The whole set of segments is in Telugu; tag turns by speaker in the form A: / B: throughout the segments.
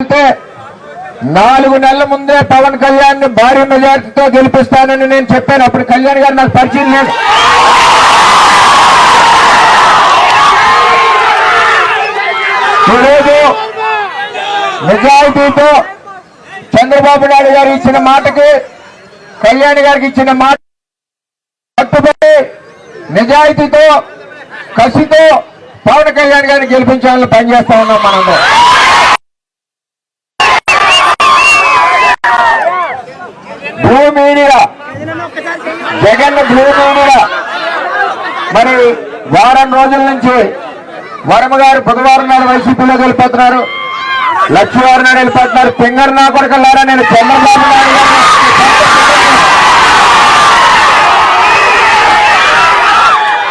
A: అంటే నాలుగు నెలల ముందే పవన్ కళ్యాణ్ని భారీ మెజార్టీతో గెలిపిస్తానని నేను చెప్పాను. అప్పుడు కళ్యాణ్ గారు నాకు పరిచయం లేదు. ఈరోజు నిజాయితీతో చంద్రబాబు నాయుడు గారు ఇచ్చిన మాటకి కళ్యాణ్ గారికి ఇచ్చిన మాట కట్టుబడి నిజాయితీతో కసితో పవన్ కళ్యాణ్ గారిని గెలిపించాలని పనిచేస్తా ఉన్నాం మనందరం భూమి మీడియా జగన్ భూమిగా మరి వారం రోజుల నుంచి వరమ గారు బుధవారం నాడు వైసీపీలో వెళ్ళిపోతున్నారు లక్ష్మీవారం నాడు వెళ్ళిపోతున్నారు. పింగర్ నా కొడుకులారా నేను చంద్రబాబు నాయుడు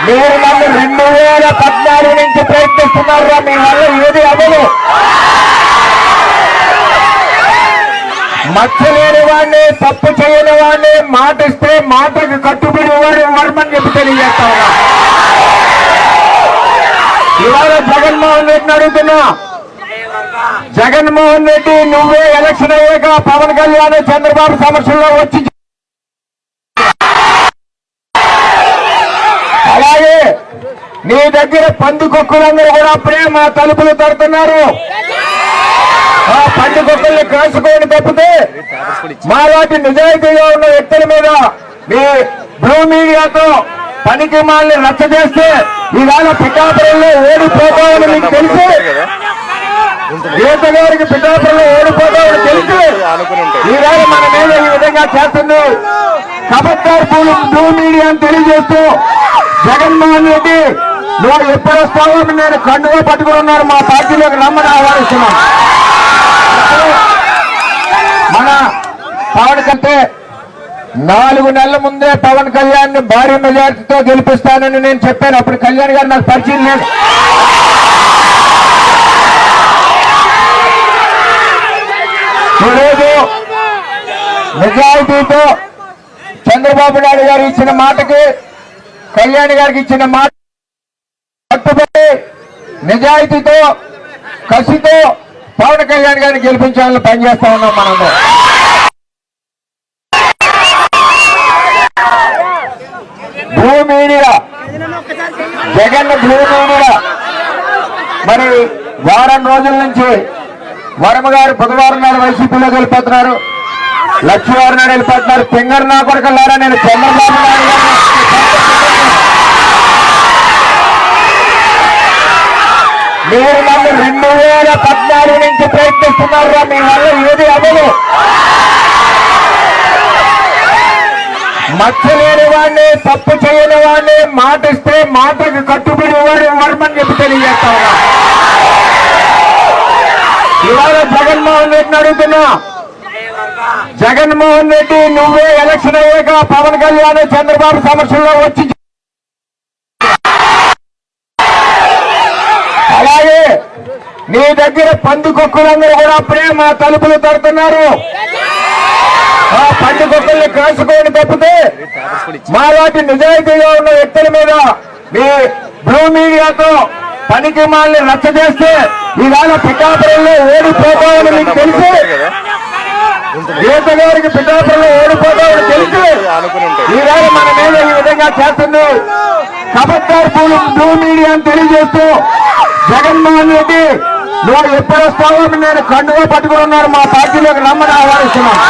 A: మీరు నన్ను రెండు వేల పద్నాలుగు నుంచి ప్రయత్నిస్తున్నారు మీ వల్ల ఏది అవ్వదు. మచ్చ లేని వాడిని తప్పు చేయని వాడిని మాట ఇస్తే మాటకు కట్టుబడి వాడు వర్మని చెప్పి తెలియజేస్తా ఉన్నా ఇవాళ జగన్మోహన్ రెడ్డిని అడుగుతున్నా. జగన్మోహన్ రెడ్డి నువ్వే ఎలక్షన్ అయ్యాక పవన్ కళ్యాణ్ చంద్రబాబు సమస్యల్లో వచ్చి అలాగే నీ దగ్గర పంది కూడా ప్రేమ మా తలుపులు తడుతున్నారు. ఆ పంది కుక్కల్ని కాసుకోని తప్పితే మా వాటి నిజాయితీగా ఉన్న వ్యక్తుల మీద మీ బ్లూ మీడియాతో పనికి మాల్ని రచ్చ చేస్తే ఈవేళ పిఠాపురంలో ఓడిపోతామని మీకు తెలిసి. గీత పిఠాపురంలో ఓడిపోతామని తెలిసి. ఈవేళ మన మీద ఈ విధంగా చేస్తుంది. కబడ్డార్ పూలు బ్లూ మీడియా అని తెలియజేస్తూ జగన్మోహన్ రెడ్డి నువ్వు ఎప్పుడు వస్తావో నేను కండుగా పట్టుకుని ఉన్నారు మా పార్టీలోకి రమ్మని ఆహ్వానిస్తున్నాం. మన పవన్ కంటే నాలుగు నెలల ముందే పవన్ కళ్యాణ్ని భారీ మెజార్టీతో గెలిపిస్తానని నేను చెప్పాను. అప్పుడు కళ్యాణ్ గారు నాకు పరిచయం లేదు. ఈరోజు మెజారిటీతో చంద్రబాబు నాయుడు గారు ఇచ్చిన మాటకి కళ్యాణ్ గారికి ఇచ్చిన మాట కట్టుబడి నిజాయితీతో కసితో పవన్ కళ్యాణ్ గారిని గెలిపించాలని పనిచేస్తా ఉన్నాం మనము భూ జగన్ భూ మరి వారం రోజుల నుంచి వరమ గారు బుధవారం నాడు వైసీపీలో వెళ్ళిపోతున్నారు. లక్ష్మీవారం నాడు వెళ్ళిపోతున్నారు. పింగర్ నా కొడుకులారా నేను చంద్రబాబు నాయుడు గారిని మీరు నన్ను రెండు వేల చేయడానికి నుంచి మీ వల్ల ఏది అవ్వదు. మచ్చలేని వాడిని తప్పు చేయని వాడిని మాట ఇస్తే మాటకు కట్టుబడి వాడు వర్మని చెప్పి తెలియజేస్తా ఉన్నా. ఇవాళ జగన్మోహన్ రెడ్డిని అడుగుతున్నా. జగన్మోహన్ రెడ్డి నువ్వే ఎలక్షన్ అయ్యాక పవన్ కళ్యాణ్ చంద్రబాబు సమస్యల్లో వచ్చి అలాగే నీ దగ్గర పంది కూడా అప్పుడే మా తలుపులు తడుతున్నారు. ఆ పంది కుక్కల్ని కాసుకోని తప్పితే మా వాటి నిజాయితీగా ఉన్న వ్యక్తుల మీద మీ బ్లూ మీడియాతో పనికి మాల్ని రచ్చ చేస్తే ఈవేళ పిఠాపురంలో ఓడిపోతామని మీకు తెలిసి గీత గారికి పిఠాపురంలో ఓడిపోతామని తెలిసి ఈవేళ మన మీద ఈ విధంగా చేస్తుంది. కబద్దార్ బ్లూ మీడియా అని తెలియజేస్తూ జగన్మోహన్ రెడ్డి నువ్వు ఎప్పుడు వస్తావో నేను కండుగా పట్టుకుని ఉన్నారు మా పార్టీలోకి రమ్మని ఆహ్వానిస్తున్నాను